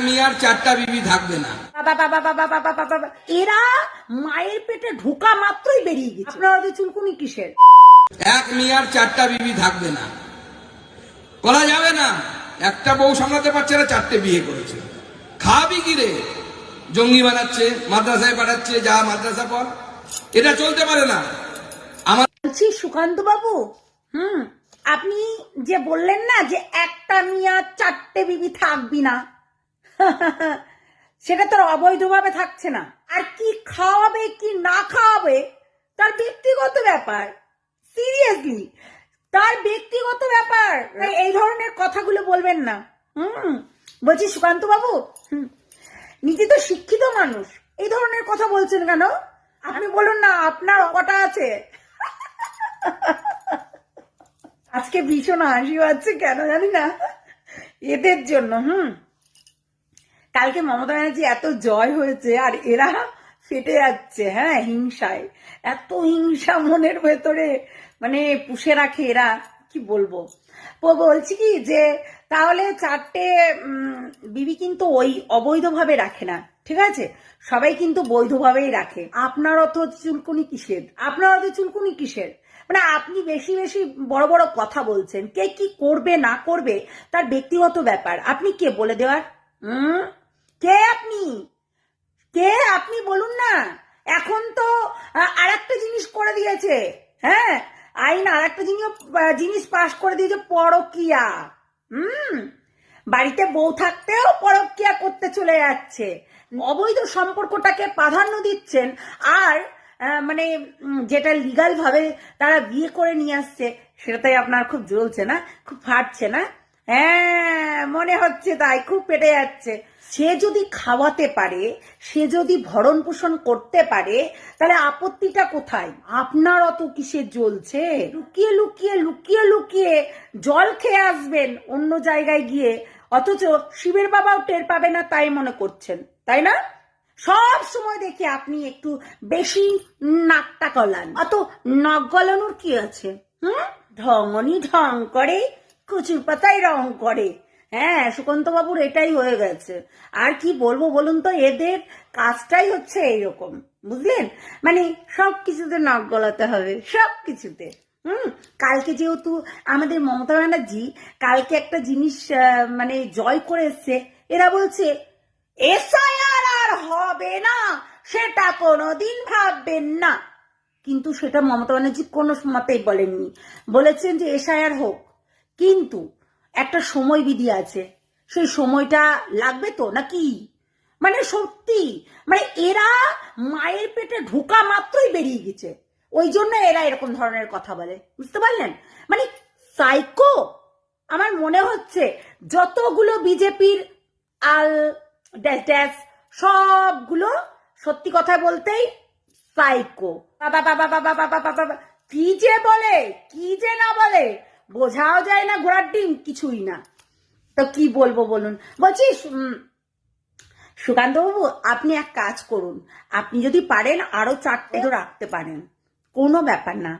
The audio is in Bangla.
মিয়ার চারটা বিবি থাকবে না। বাবা বাবা বাবা বাবা বাবা বাবা। এরা মায়ের পেটে ঢোকা মাত্রই বেরিয়ে গেছে। আপনারা ওদের চুলকুনি কিসের? এক মিয়ার চারটা বিবি থাকবে না। করা যাবে না। একটা বউ সামলাতে পারছে না চারটে বিয়ে করেছে। খাবি কি রে? জঙ্গি বানাচ্ছে মাদ্রাসায় পাঠাচ্ছে যা মাদ্রাসা পর এটা চলতে পারে না। আমার বলছি সুকান্ত বাবু হুম আপনি যে বললেন না যে একটা মিয়া চারটে বিবি থাকবি না সেটা তোর অবৈধভাবে থাকছে না। আর কি খাওয়াবে, কি না খাওয়াবে, তার ব্যক্তিগত ব্যাপার। সিরিয়াসলি তার ব্যক্তিগত ব্যাপার। এই ধরনের কথাগুলো বলবেন না। হুম, বলছি সুকান্ত বাবু নিজে তো শিক্ষিত মানুষ। এই ধরনের কথা বলছেন কেন? আপনি বলুন না, আপনার কটা আছে। আজকে ভীষণ হাসি পাচ্ছে কেন জানি না। এদের জন্য, হুম। কালকে মমতা ব্যানার্জি এত জয় হয়েছে আর এরা ফেটে যাচ্ছে হ্যাঁ হিংসায়। এত হিংসা মনের ভেতরে মানে পুষে রাখে এরা, কি বলব? বলছি কি যে, তাহলে চারটে বিবি কিন্তু ওই অবৈধভাবে রাখে না, ঠিক আছে? সবাই কিন্তু বৈধভাবেই রাখে। আপনার অত চুলকুনি কিসের? আপনার অত চুলকুনি কিসের? মানে আপনি বেশি বেশি বড় বড় কথা বলছেন, কে কি করবে না করবে, তার ব্যক্তিগত ব্যাপার। আপনি কে বলে দেওয়ার? হুম? কে আপনি? কে? আপনি বলুন না। এখন তো আর একটা জিনিস করে দিয়েছে। হ্যাঁ? আইন আর একটা জিনিস জিনিস পাশ করে দিয়েছে, পরকিয়া। হুম? বাড়িতে বউ থাকতেও পরকিয়া করতে চলে যাচ্ছে। অবৈধ সম্পর্কটাকে প্রাধান্য দিচ্ছেন। আর মানে যেটা লিগাল ভাবে তারা বিয়ে করে নিয়ে আসছে, সেটাতেই আপনার খুব জ্বলছে না? খুব ফাটছে না? হ্যাঁ মনে হচ্ছে তাই, খুব পেটে যাচ্ছে। সে যদি খাওয়াতে পারে, সে যদি ভরণ পোষণ করতে পারে, তাহলে আপত্তিটা কোথায়? আপনার অত কিসে জ্বলছে? লুকিয়ে লুকিয়ে লুকিয়ে লুকিয়ে জল খেয়ে আসবেন অন্য জায়গায় গিয়ে। অথচ শিবের বাবাও টের পাবে না, তাই মনে করছেন, তাই না? সব সময় দেখি আপনি একটু বেশি নাকটা গলান। অত নাক গলানোর কি আছে? হুম? ঢঙনি ঢং করে, কচুর পাতায় রং করে। হ্যাঁ সুকান্ত বাবুর এটাই হয়ে গেছে। আর কি বলব বলুন তো, এদের কাজটাই হচ্ছে এইরকম, বুঝলেন? মানে সব কিছুতে নাক গলাতে হবে, সব কিছুতে। হুম, কালকে যেহেতু আমাদের মমতা ব্যানার্জি কালকে একটা জিনিস মানে জয় করে এসছে, এরা বলছে, এসআইআর আর হবে না, সেটা কোনোদিন ভাববেন না। কিন্তু সেটা মমতা ব্যানার্জি কোনো মতেই বলেননি। বলেছেন যে এসআইআর হোক। কিন্তু একটা সময় বিধি আছে সেই সময়টা লাগবে তো নাকি মানে সত্যি মানে এরা মায়ের পেটে ঢোকা মাত্রই বেরিয়ে গেছে ওই জন্য এরা এরকম ধরনের কথা বলে বুঝতে পারলেন মানে সাইকো আমার মনে হচ্ছে যতগুলো বিজেপির আল ড্যাশ ড্যাশ সবগুলো সত্যি কথা বলতেই সাইকো বাবা বাবা বাবা বাবা বাবা বাবা কি যে বলে কি যে না বলে বোঝাও যায় না ঘোড়ার ডিম কিছুই না। তো কি বলব বলুন? বলছি সুকান্তবাবু আপনি এক কাজ করুন। আপনি যদি পারেন আরও চারটে তো রাখতে পারেন। কোনো ব্যাপার না।